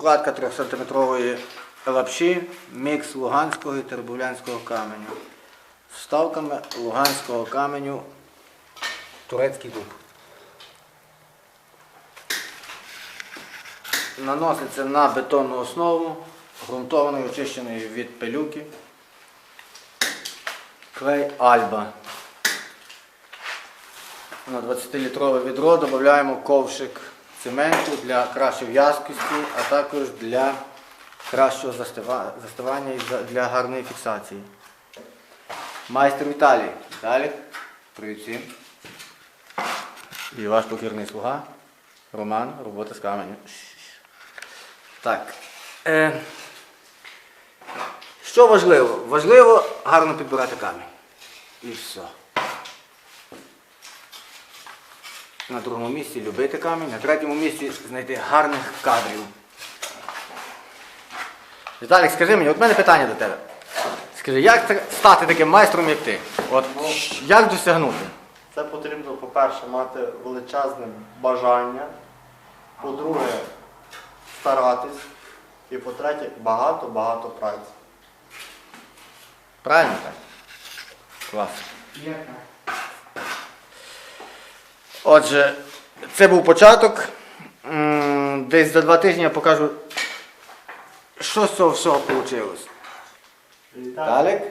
укладка 3-сантиметрової лапші, мікс луганського і тербулянського каменю. З вставками луганського каменю турецький дуб. Наноситься на бетонну основу, ґрунтований, очищений від пилюки. Клей Альба. На 20-літрове відро додаємо ковшик цементу для кращої в'язкості, а також для кращого застива- застивання і для гарної фіксації. Майстер Віталій. Віталій, привіт всім. І ваш покірний слуга. Роман, робота з каменю. Так. Е, що важливо? Важливо гарно підбирати камінь. І все. На другому місці любити камінь, на третьому місці знайти гарних кадрів. Віталік, скажи мені, от в мене питання до тебе. Скажи, як це стати таким майстром, як ти? От як досягнути? Це потрібно, по-перше, мати величезне бажання, по-друге, старатись, і по-третє, багато-багато праці. Правильно так? Клас. Отже, це був початок. Десь за два тижні я покажу, що з цього всього вийшло. Віталік.